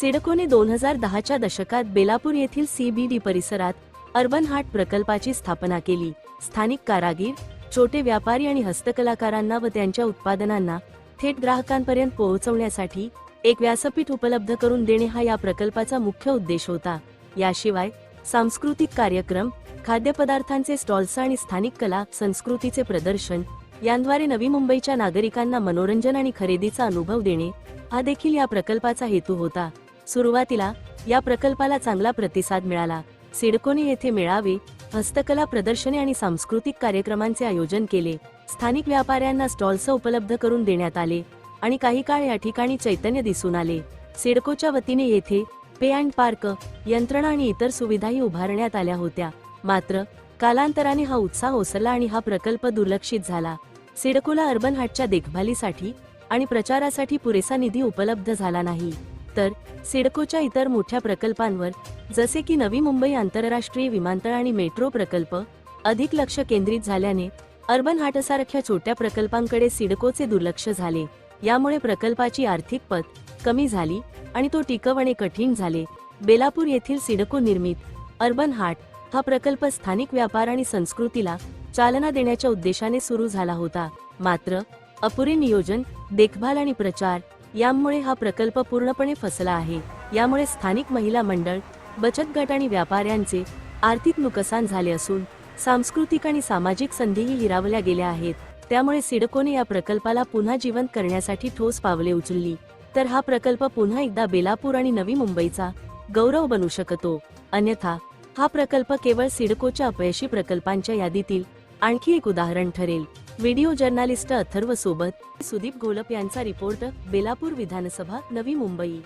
सिडकोने दोन हजार दहाच्या दशकात बेलापूर येथील सीबीडी परिसरात अर्बन हाट प्रकल्पाची स्थापना केली. स्थानिक कारागीर छोटे व्यापारी आणि हस्तकलाकारांना व त्यांच्या उत्पादनांना थेट ग्राहकांपर्यंत पोहोचवण्यासाठी एक व्यासपीठ उपलब्ध करून देणे हा या प्रकल्पाचा मुख्य उद्देश होता. याशिवाय सांस्कृतिक कार्यक्रम खाद्यपदार्थांचे स्टॉल्स आणि स्थानिक कला संस्कृतीचे प्रदर्शन यांद्वारे नवी मुंबईच्या नागरिकांना मनोरंजन आणि खरेदीचा अनुभव देणे हा देखील या प्रकल्पाचा हेतू होता. सुरुवातीला या प्रकल्पाला चांगला प्रतिसाद मिळाला. सिडकोने येथे मेळावे हस्तकला प्रदर्शने आणि सांस्कृतिक कार्यक्रमांचे आयोजन केले. स्थानिक व्यापाऱ्यांना स्टॉल्स उपलब्ध करून देण्यात आले आणि काही काळ या ठिकाणी चैतन्य दिसून आले. सिडकोच्या वतीने येथे पे अँड पार्क यंत्रणा आणि इतर सुविधाही उभारण्यात आल्या होत्या. मात्र कालांतराने हा उत्साह ओसरला आणि हा प्रकल्प दुर्लक्षित झाला. सिडकोला अर्बन हाटच्या देखभालीसाठी आणि प्रचारासाठी पुरेसा निधी उपलब्ध झाला नाही. तर सिडकोच्या इतर मोठ्या प्रकल्पांवर जसे की नवी मुंबई आंतरराष्ट्रीय विमानतळ आणि मेट्रो प्रकल्प अधिक लक्ष केंद्रित झाल्याने अर्बन हाटसारख्या छोट्या प्रकल्पांकडे सिडकोचे दुर्लक्ष झाले. यामुळे प्रकल्पाची आर्थिक पत कमी झाली आणि तो टिकवणे कठीण झाले. बेलापूर येथील सिडको निर्मित अर्बन हाट हा प्रकल्प स्थानिक व्यापार आणि संस्कृतीला चालना देण्याच्या उद्देशाने सुरू झाला होता. मात्र अपुरे नियोजन देखभाल आणि प्रचार यामुळे हा प्रकल्प पूर्णपणे फसला आहे. यामुळे स्थानिक महिला मंडळ बचत गट आणि व्यापाऱ्यांचे आर्थिक नुकसान झाले असून सांस्कृतिक आणि सामाजिक संधीही हिरावल्या गेल्या आहेत. त्यामुळे सिडकोने या प्रकल्पाला पुन्हा जिवंत करण्यासाठी ठोस पावले उचलली. तर हा प्रकल्प पुन्हा एकदा बेलापूर आणि नवी मुंबईचा गौरव बनू शकतो. अन्यथा हा प्रकल्प केवळ सिडकोच्या अपयशी प्रकल्पांच्या यादीतील आणखी एक उदाहरण ठरेल. व्हिडिओ जर्नालिस्ट अथर्व सोबत सुदीप घोलप यांचा रिपोर्ट बेलापूर विधानसभा नवी मुंबई.